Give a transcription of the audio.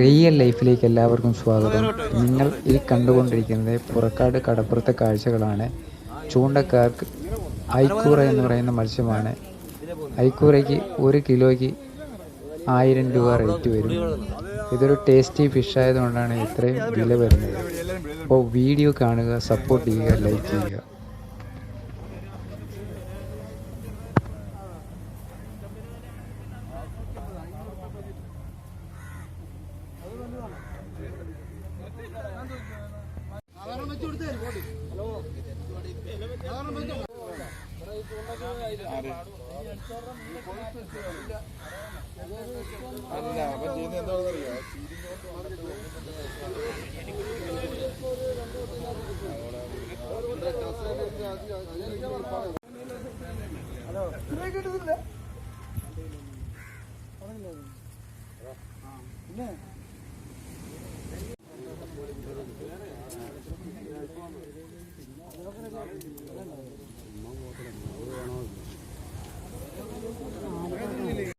Real ലൈഫിലേക്ക് എല്ലാവർക്കും സ്വാഗതം. നിങ്ങൾ ഈ കണ്ടുകൊണ്ടിരിക്കുന്നത് പുറക്കാട് കടപ്പുറത്തെ കാഴ്ചകളാണ്. ചൂണ്ടക്കാർക്ക് ഐക്കൂറ എന്ന് പറയുന്ന മത്സ്യമാണ്. ഐക്കൂറയ്ക്ക് ഒരു കിലോയ്ക്ക് ആയിരം രൂപ റേറ്റ് വരും. ഇതൊരു ടേസ്റ്റി ഫിഷ് ആയതുകൊണ്ടാണ് ഇത്രയും വില വരുന്നത്. അപ്പോൾ വീഡിയോ കാണുക സപ്പോർട്ട് ചെയ്യുക ലൈക്ക് ചെയ്യുക. അല്ല അപ്പൊ ചെയ്യുന്നത് എന്താണെന്നറിയോ പിന്നെ